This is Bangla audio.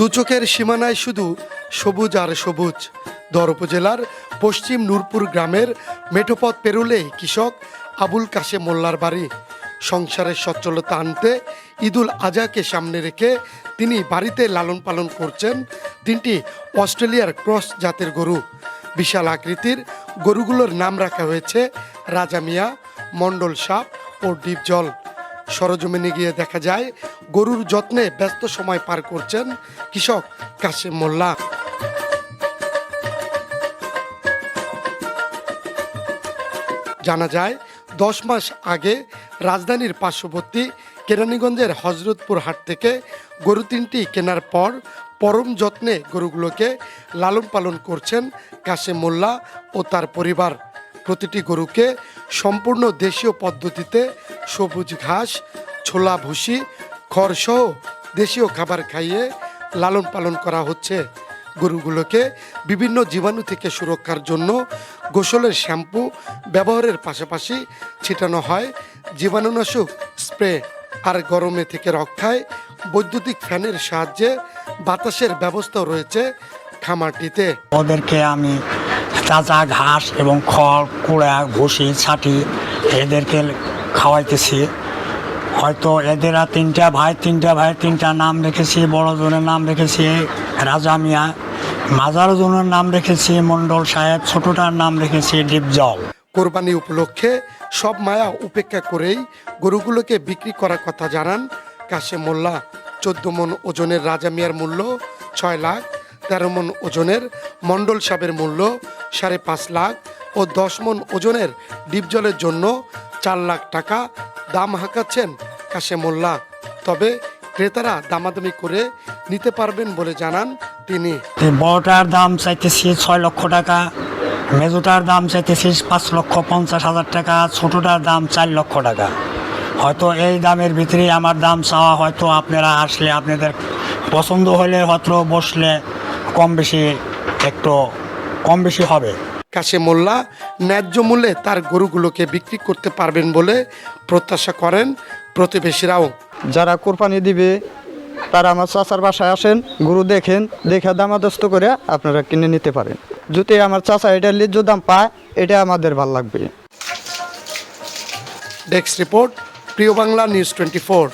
দু চোখের সীমানায় শুধু সবুজ আর সবুজ। দর উপজেলার পশ্চিম নূরপুর গ্রামের মেঠোপথ পেরুলেই কৃষক আবুল কাশে মোল্লার বাড়ি। সংসারের সচ্ছলতা আনতে ঈদুল আজাকে সামনে রেখে তিনি বাড়িতে লালন পালন করছেন তিনটি অস্ট্রেলিয়ার ক্রস জাতের গরু। বিশাল আকৃতির গরুগুলোর নাম রাখা হয়েছে রাজা মিয়া, মণ্ডল সাপ ও ডিপজল সরজমিনে গিয়ে দেখা যায়, গরুর যত্নে ব্যস্ত সময় পার করছেন কৃষক কাশেম মোল্লা। জানা যায়, দশ মাস আগে রাজধানীর পার্শ্ববর্তী কেরানীগঞ্জের হজরতপুর হাট থেকে গরু তিনটি কেনার পর পরম যত্নে গরুগুলোকে লালন পালন করছেন কাশেম মোল্লা ও তার পরিবার। প্রতিটি গরুকে সম্পূর্ণ দেশীয় পদ্ধতিতে সবুজ ঘাস, ছোলা ভুসি খড়সহ দেশীয় খাবার খাইয়ে লালন পালন করা হচ্ছে। গরুগুলোকে বিভিন্ন জীবাণু থেকে সুরক্ষার জন্য গোসলের শ্যাম্পু ব্যবহারের পাশাপাশি ছিটানো হয় জীবাণুনাশক স্প্রে আর গরমে থেকে রক্ষায় বৈদ্যুতিক ফ্যানের সাহায্যে বাতাসের ব্যবস্থাও রয়েছে খামারটিতে। ওদেরকে আমি তাজা ঘাস এবং খড়, কুড়া, ভুসি, ছাটি এদেরকে খাওয়াইতেছি। হয়তো এদের তিনটা ভাই তিনটা ভাই, তিনটা নাম রেখেছি বড় জনের নাম রেখেছি, রাজা মিয়া। মাজার জনের নাম রেখেছি, মণ্ডল সাহেব, ছোটটার নাম রেখেছি, ডিপজল। কোরবানি উপলক্ষে সব মায়া উপেক্ষা করেই গরুগুলোকে বিক্রি করার কথা জানান কাশে মোল্লা। চোদ্দ মন ওজনের রাজা মিয়ার মূল্য ছয় লাখ, তেরো মন ওজনের মণ্ডল সাবের মূল্য সাড়ে পাঁচ লাখ ও দশ মন ওজনের ডিপজলের জন্য চার লাখ টাকা দাম হাঁকাচ্ছেন কাশে মোল্লা। তবে ক্রেতারা দামাদামি করে নিতে পারবেন বলে জানান তিনি। বড়টার দাম চাইতেছি ছয় লক্ষ টাকা, মেজোটার দাম চাইতেছি পাঁচ লক্ষ পঞ্চাশ হাজার টাকা, ছোটোটার দাম চার লক্ষ টাকা। হয়তো এই দামের ভিতরে আমার দাম চাওয়া হয়তো আপনারা আসলে আপনাদের পছন্দ হলে হয়তো বসলে কম বেশি একটু কম বেশি হবে। কাশে মোল্লা ন্যায্য মূল্যে তার গরুগুলোকে বিক্রি করতে পারবেন বলে প্রত্যাশা করেন প্রতিবেশীরাও। যারা কোরবানি দিবে তারা আমার চাচার বাসায় আসেন গরু দেখেন দেখে দামাদস্ত করে আপনারা কিনে নিতে পারেন। যদি আমার চাচা এটা লিজ্জ দাম পায় এটা আমাদের ভালো লাগবে। ডেস্ক রিপোর্ট প্রিয় বাংলা নিউজ টোয়েন্টি ফোর।